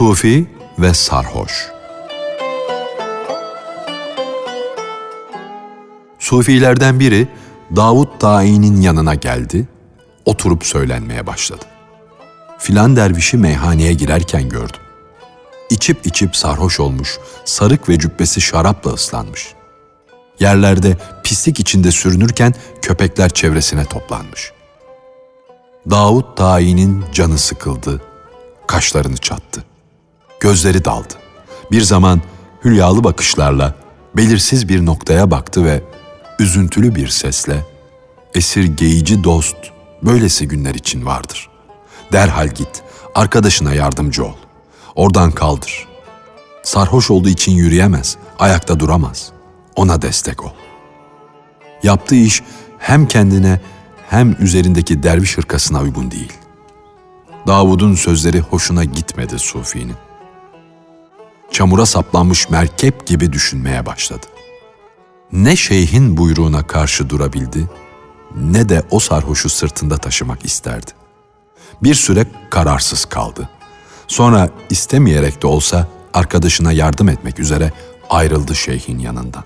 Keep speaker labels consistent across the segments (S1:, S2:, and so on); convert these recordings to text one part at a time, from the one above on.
S1: Sufi ve sarhoş. Sufilerden biri Davut Da'i'nin yanına geldi, oturup söylenmeye başladı. Filan dervişi meyhaneye girerken gördüm. İçip içip sarhoş olmuş, sarık ve cübbesi şarapla ıslanmış. Yerlerde pislik içinde sürünürken köpekler çevresine toplanmış. Davut Da'i'nin canı sıkıldı, kaşlarını çattı. Gözleri daldı. Bir zaman hülyalı bakışlarla belirsiz bir noktaya baktı ve üzüntülü bir sesle esirgeyici dost böylesi günler için vardır. Derhal git, arkadaşına yardımcı ol. Oradan kaldır. Sarhoş olduğu için yürüyemez, ayakta duramaz. Ona destek ol. Yaptığı iş hem kendine hem üzerindeki derviş hırkasına uygun değil. Davud'un sözleri hoşuna gitmedi Sufi'nin. Çamura saplanmış merkep gibi düşünmeye başladı. Ne şeyhin buyruğuna karşı durabildi, ne de o sarhoşu sırtında taşımak isterdi. Bir süre kararsız kaldı. Sonra istemeyerek de olsa arkadaşına yardım etmek üzere ayrıldı şeyhin yanından.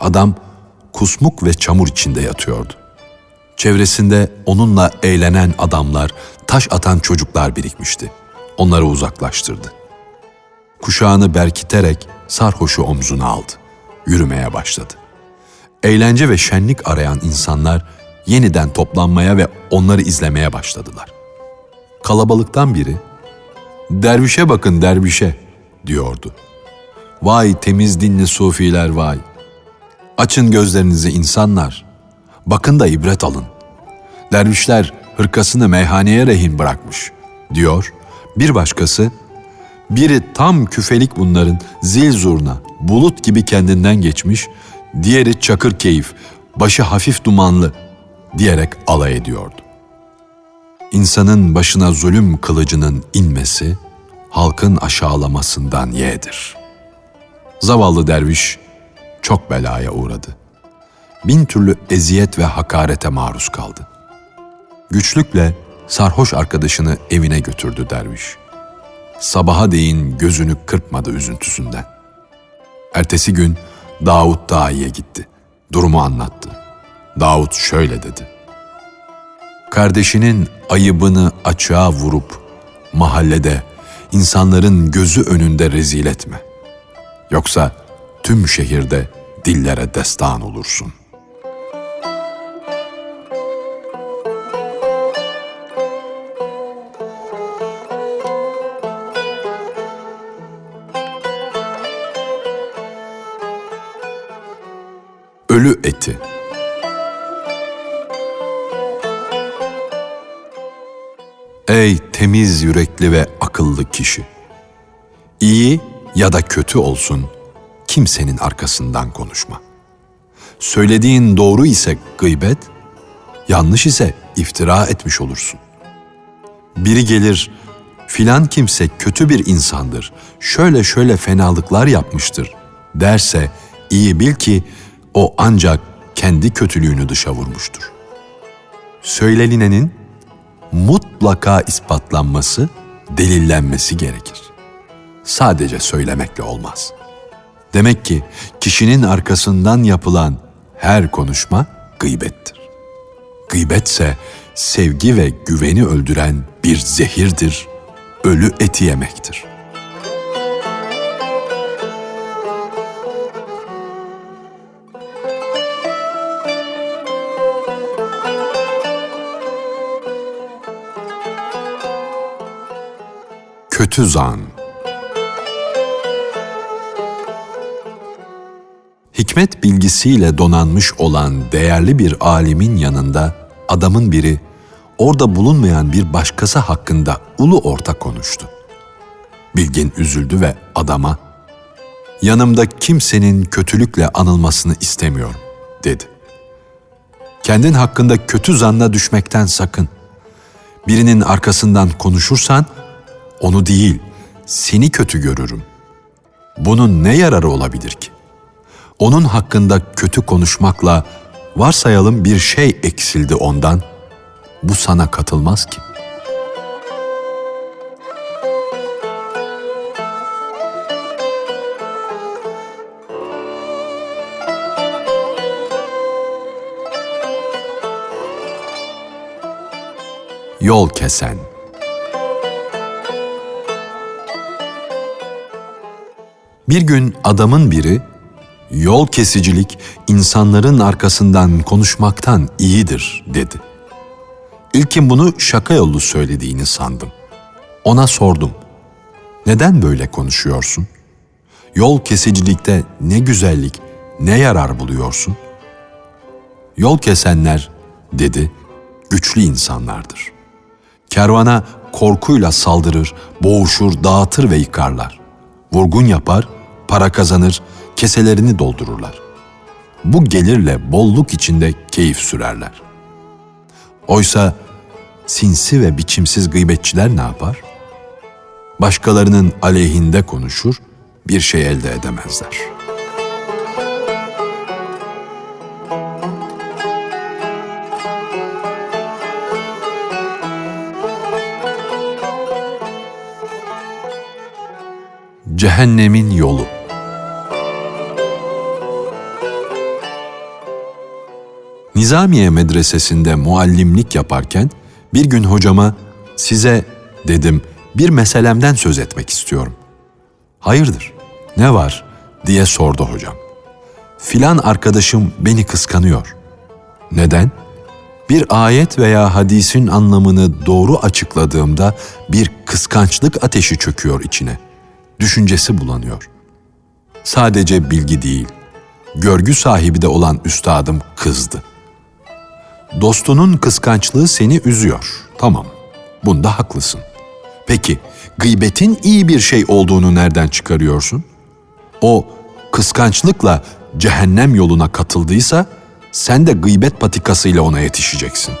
S1: Adam kusmuk ve çamur içinde yatıyordu. Çevresinde onunla eğlenen adamlar, taş atan çocuklar birikmişti. Onları uzaklaştırdı. Kuşağını berkiterek sarhoşu omzuna aldı. Yürümeye başladı. Eğlence ve şenlik arayan insanlar yeniden toplanmaya ve onları izlemeye başladılar. Kalabalıktan biri, "Dervişe bakın dervişe." diyordu. "Vay temiz dinli sufiler vay. Açın gözlerinizi insanlar. Bakın da ibret alın. Dervişler hırkasını meyhaneye rehin bırakmış." diyor. Bir başkası, biri tam küfelik bunların zil zurna, bulut gibi kendinden geçmiş, diğeri çakır keyif, başı hafif dumanlı diyerek alay ediyordu. İnsanın başına zulüm kılıcının inmesi, halkın aşağılamasından yeğdir. Zavallı derviş çok belaya uğradı. Bin türlü eziyet ve hakarete maruz kaldı. Güçlükle sarhoş arkadaşını evine götürdü derviş. Sabaha değin gözünü kırpmadı üzüntüsünden. Ertesi gün Davut Dahi'ye gitti. Durumu anlattı. Davut şöyle dedi. Kardeşinin ayıbını açığa vurup mahallede insanların gözü önünde rezil etme. Yoksa tüm şehirde dillere destan olursun. Ölü eti. Ey temiz yürekli ve akıllı kişi! İyi ya da kötü olsun, kimsenin arkasından konuşma. Söylediğin doğru ise gıybet, yanlış ise iftira etmiş olursun. Biri gelir, filan kimse kötü bir insandır, şöyle şöyle fenalıklar yapmıştır derse iyi bil ki o ancak kendi kötülüğünü dışa vurmuştur. Söylenilenin mutlaka ispatlanması, delillenmesi gerekir. Sadece söylemekle olmaz. Demek ki kişinin arkasından yapılan her konuşma gıybettir. Gıybetse sevgi ve güveni öldüren bir zehirdir, ölü eti yemektir. Kötü zan Hikmet bilgisiyle donanmış olan değerli bir alimin yanında adamın biri orada bulunmayan bir başkası hakkında ulu orta konuştu. Bilgin üzüldü ve adama yanımda kimsenin kötülükle anılmasını istemiyorum dedi. Kendin hakkında kötü zanna düşmekten sakın. Birinin arkasından konuşursan onu değil, seni kötü görürüm. Bunun ne yararı olabilir ki? Onun hakkında kötü konuşmakla varsayalım bir şey eksildi ondan. Bu sana katılmaz ki. Yol kesen Bir gün adamın biri, yol kesicilik insanların arkasından konuşmaktan iyidir dedi. İlkin bunu şaka yolu söylediğini sandım. Ona sordum. Neden böyle konuşuyorsun? Yol kesicilikte ne güzellik, ne yarar buluyorsun? Yol kesenler, dedi, güçlü insanlardır. Kervana korkuyla saldırır, boğuşur, dağıtır ve yıkarlar. Vurgun yapar, para kazanır, keselerini doldururlar. Bu gelirle bolluk içinde keyif sürerler. Oysa sinsi ve biçimsiz gıybetçiler ne yapar? Başkalarının aleyhinde konuşur, bir şey elde edemezler. Cehennemin yolu Nizamiye medresesinde muallimlik yaparken bir gün hocama size dedim bir meselemden söz etmek istiyorum. Hayırdır, ne var diye sordu hocam. Filan arkadaşım beni kıskanıyor. Neden? Bir ayet veya hadisin anlamını doğru açıkladığımda bir kıskançlık ateşi çöküyor içine. Düşüncesi bulanıyor. Sadece bilgi değil, görgü sahibi de olan üstadım kızdı. Dostunun kıskançlığı seni üzüyor. Tamam, bunda haklısın. Peki, gıybetin iyi bir şey olduğunu nereden çıkarıyorsun? O kıskançlıkla cehennem yoluna katıldıysa sen de gıybet patikasıyla ona yetişeceksin.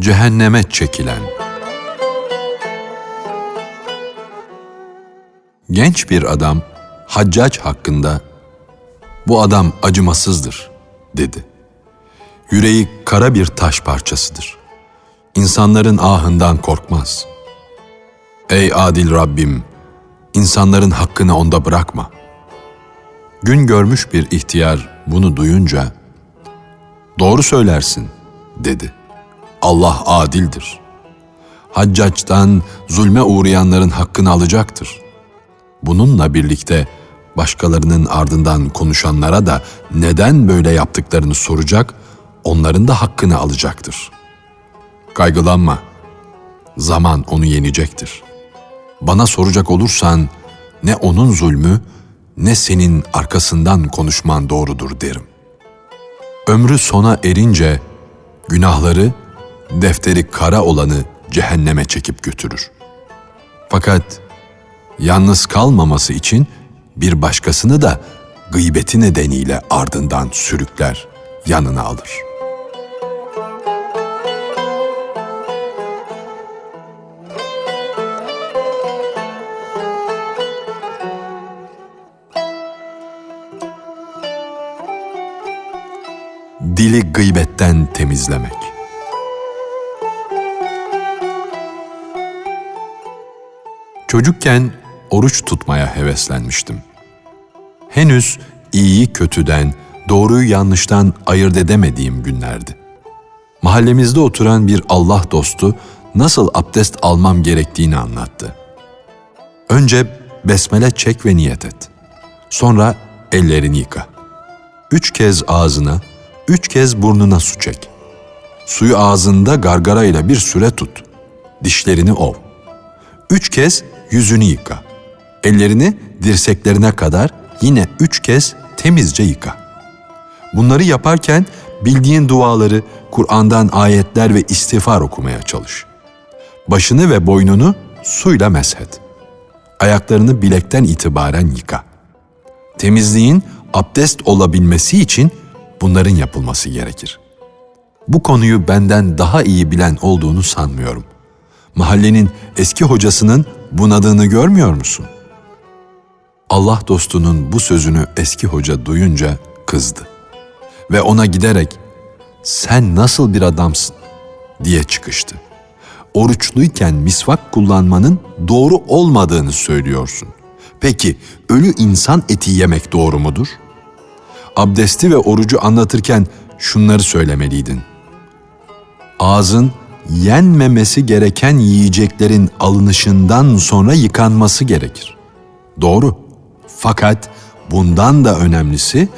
S1: Cehenneme çekilen Genç bir adam Haccac hakkında bu adam acımasızdır dedi. Yüreği kara bir taş parçasıdır. İnsanların ahından korkmaz. Ey adil Rabbim, insanların hakkını onda bırakma. Gün görmüş bir ihtiyar bunu duyunca, doğru söylersin dedi. Allah adildir. Haccac'tan zulme uğrayanların hakkını alacaktır. Bununla birlikte başkalarının ardından konuşanlara da neden böyle yaptıklarını soracak, onların da hakkını alacaktır. Kaygılanma. Zaman onu yenecektir. Bana soracak olursan ne onun zulmü ne senin arkasından konuşman doğrudur derim. Ömrü sona erince günahları defteri kara olanı cehenneme çekip götürür. Fakat yalnız kalmaması için bir başkasını da gıybeti nedeniyle ardından sürükler, yanına alır. Dili gıybetten temizlemek. Çocukken oruç tutmaya heveslenmiştim. Henüz iyiyi kötüden, doğruyu yanlıştan ayırt edemediğim günlerdi. Mahallemizde oturan bir Allah dostu nasıl abdest almam gerektiğini anlattı. Önce besmele çek ve niyet et. Sonra ellerini yıka. Üç kez ağzına, üç kez burnuna su çek. Suyu ağzında gargarayla bir süre tut. Dişlerini ov. Üç kez yüzünü yıka. Ellerini dirseklerine kadar yine üç kez temizce yıka. Bunları yaparken bildiğin duaları, Kur'an'dan ayetler ve istiğfar okumaya çalış. Başını ve boynunu suyla meshet. Ayaklarını bilekten itibaren yıka. Temizliğin abdest olabilmesi için bunların yapılması gerekir. Bu konuyu benden daha iyi bilen olduğunu sanmıyorum. Mahallenin eski hocasının bunadığını görmüyor musun? Allah dostunun bu sözünü eski hoca duyunca kızdı ve ona giderek sen nasıl bir adamsın diye çıkıştı. oruçluyken misvak kullanmanın doğru olmadığını söylüyorsun. Peki ölü insan eti yemek doğru mudur? Abdesti ve orucu anlatırken şunları söylemeliydin. Ağzın yenmemesi gereken yiyeceklerin alınışından sonra yıkanması gerekir. Doğru. Fakat bundan da önemlisi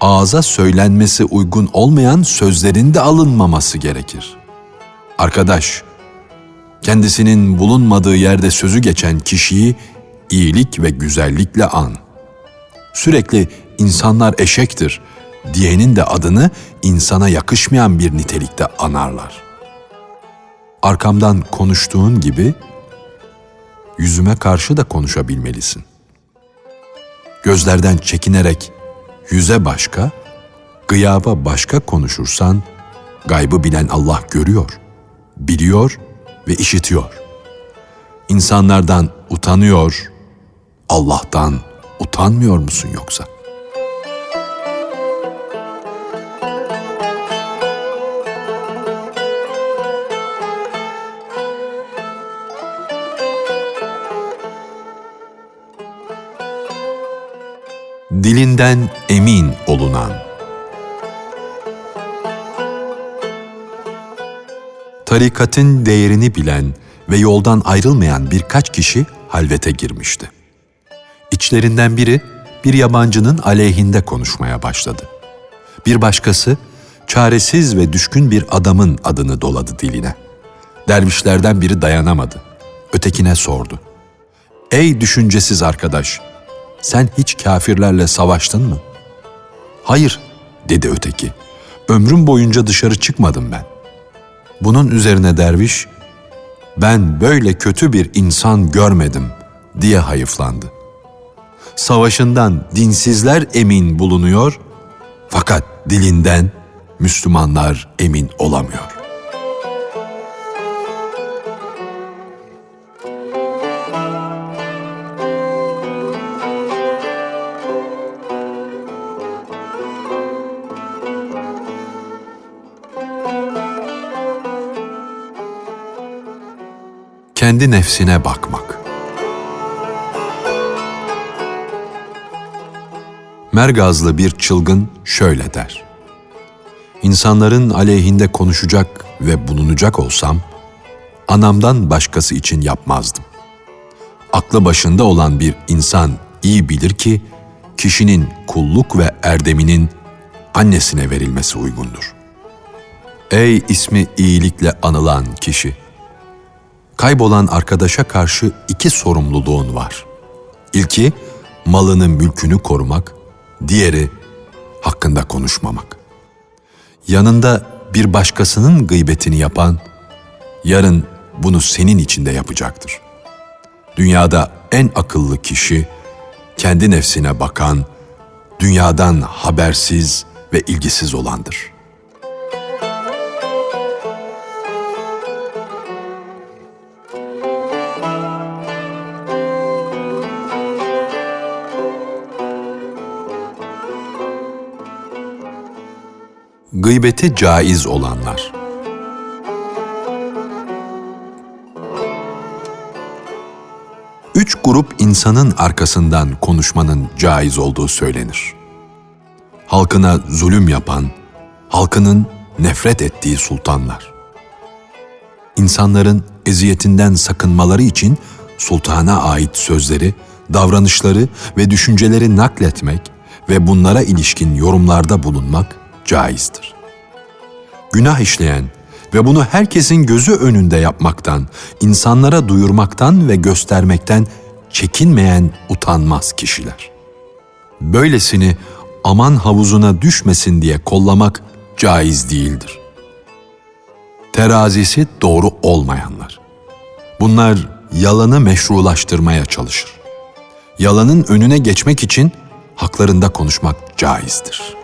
S1: ağza söylenmesi uygun olmayan sözlerin de alınmaması gerekir. Arkadaş, kendisinin bulunmadığı yerde sözü geçen kişiyi iyilik ve güzellikle an. Sürekli insanlar eşektir diyenin de adını insana yakışmayan bir nitelikte anarlar. Arkamdan konuştuğun gibi yüzüme karşı da konuşabilmelisin. Gözlerden çekinerek yüze başka, gıyaba başka konuşursan gaybı bilen Allah görüyor, biliyor ve işitiyor. İnsanlardan utanıyor, Allah'tan utanmıyor musun yoksa? Dilinden emin olunan Tarikatın değerini bilen ve yoldan ayrılmayan birkaç kişi halvete girmişti. İçlerinden biri bir yabancının aleyhinde konuşmaya başladı. Bir başkası çaresiz ve düşkün bir adamın adını doladı diline. Dervişlerden biri dayanamadı. Ötekine sordu. Ey düşüncesiz arkadaş, sen hiç kafirlerle savaştın mı? Hayır, dedi öteki. Ömrüm boyunca dışarı çıkmadım ben. Bunun üzerine derviş, ben böyle kötü bir insan görmedim diye hayıflandı. Savaşından dinsizler emin bulunuyor fakat dilinden Müslümanlar emin olamıyor. Kendi nefsine bakmak. Mergazlı bir çılgın şöyle der. İnsanların aleyhinde konuşacak ve bulunacak olsam, anamdan başkası için yapmazdım. Aklı başında olan bir insan iyi bilir ki, kişinin kulluk ve erdeminin annesine verilmesi uygundur. Ey ismi iyilikle anılan kişi! Kaybolan arkadaşa karşı iki sorumluluğun var. İlki, malını mülkünü korumak, diğeri hakkında konuşmamak. Yanında bir başkasının gıybetini yapan, yarın bunu senin için de yapacaktır. Dünyada en akıllı kişi, kendi nefsine bakan, dünyadan habersiz ve ilgisiz olandır.'' Gıybeti caiz olanlar. Üç grup insanın arkasından konuşmanın caiz olduğu söylenir. Halkına zulüm yapan, halkının nefret ettiği sultanlar. İnsanların eziyetinden sakınmaları için sultana ait sözleri, davranışları ve düşünceleri nakletmek ve bunlara ilişkin yorumlarda bulunmak caizdir. Günah işleyen ve bunu herkesin gözü önünde yapmaktan, insanlara duyurmaktan ve göstermekten çekinmeyen utanmaz kişiler. Böylesini aman havuzuna düşmesin diye kollamak caiz değildir. Terazisi doğru olmayanlar. Bunlar yalanı meşrulaştırmaya çalışır. Yalanın önüne geçmek için haklarında konuşmak caizdir.''